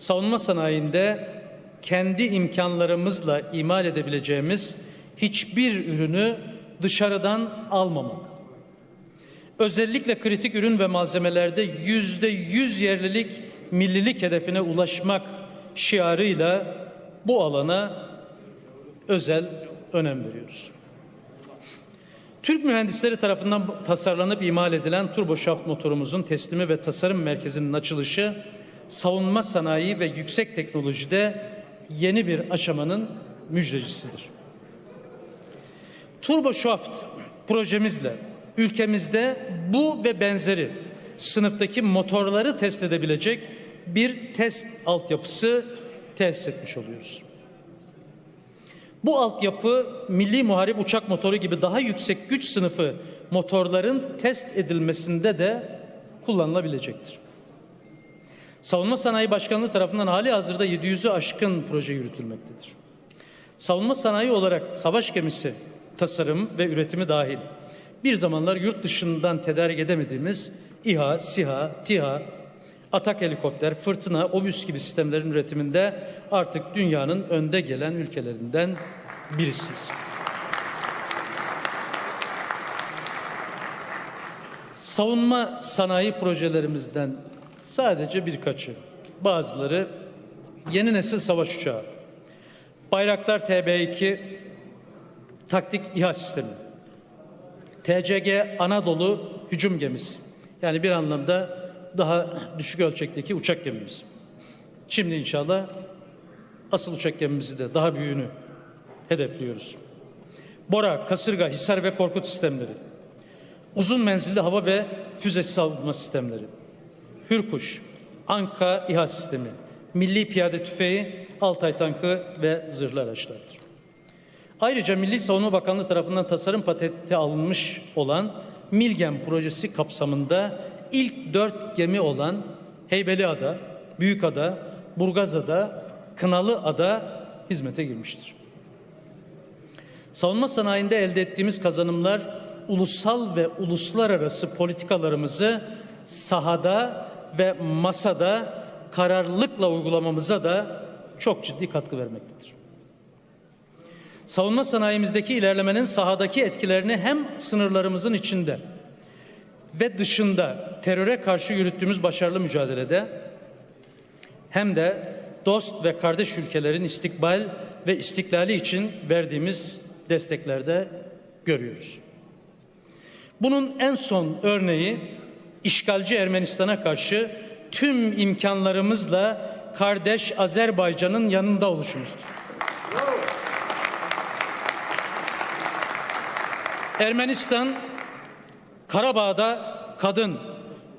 savunma sanayinde kendi imkanlarımızla imal edebileceğimiz hiçbir ürünü dışarıdan almamak. Özellikle kritik ürün ve malzemelerde yüzde yüz yerlilik, millilik hedefine ulaşmak şiarıyla bu alana özel önem veriyoruz. Türk mühendisleri tarafından tasarlanıp imal edilen turboşaft motorumuzun teslimi ve tasarım merkezinin açılışı savunma sanayi ve yüksek teknolojide yeni bir aşamanın müjdecisidir. TurboShaft projemizle ülkemizde bu ve benzeri sınıftaki motorları test edebilecek bir test altyapısı tesis etmiş oluyoruz. Bu altyapı milli muharip uçak motoru gibi daha yüksek güç sınıfı motorların test edilmesinde de kullanılabilecektir. Savunma Sanayi Başkanlığı tarafından hali hazırda 700'ü aşkın proje yürütülmektedir. Savunma sanayi olarak savaş gemisi tasarım ve üretimi dahil bir zamanlar yurt dışından tedarik edemediğimiz İHA, SİHA, TİHA, atak helikopter, fırtına, obüs gibi sistemlerin üretiminde artık dünyanın önde gelen ülkelerinden birisiyiz. Savunma sanayi projelerimizden sadece birkaçı. Bazıları yeni nesil savaş uçağı, Bayraktar TB2 taktik İHA sistemi, TCG Anadolu hücum gemisi. Yani bir anlamda daha düşük ölçekteki uçak gemimiz. Şimdi inşallah asıl uçak gemimizi de daha büyüğünü hedefliyoruz. Bora, kasırga, hisar ve korkut sistemleri. Uzun menzilli hava ve füze savunma sistemleri. Hürkuş, Anka İHA sistemi, Milli Piyade Tüfeği, Altay tankı ve zırhlı araçlardır. Ayrıca Milli Savunma Bakanlığı tarafından tasarım patenti alınmış olan Milgem projesi kapsamında ilk dört gemi olan Heybeliada, Büyükada, Burgazada, Kınalıada hizmete girmiştir. Savunma sanayinde elde ettiğimiz kazanımlar ulusal ve uluslararası politikalarımızı sahada ve masada kararlılıkla uygulamamıza da çok ciddi katkı vermektedir. Savunma sanayimizdeki ilerlemenin sahadaki etkilerini hem sınırlarımızın içinde ve dışında teröre karşı yürüttüğümüz başarılı mücadelede hem de dost ve kardeş ülkelerin istikbal ve istiklali için verdiğimiz desteklerde görüyoruz. Bunun en son örneği işgalci Ermenistan'a karşı tüm imkanlarımızla kardeş Azerbaycan'ın yanında oluşumuzdur. Ermenistan Karabağ'da kadın,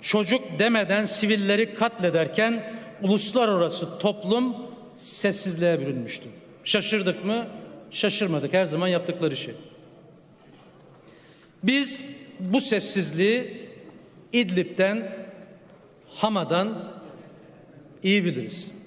çocuk demeden sivilleri katlederken uluslararası toplum sessizliğe bürünmüştü. Şaşırdık mı? Şaşırmadık. Her zaman yaptıkları şey. Biz bu sessizliği İdlib'den, Hama'dan iyi biliriz.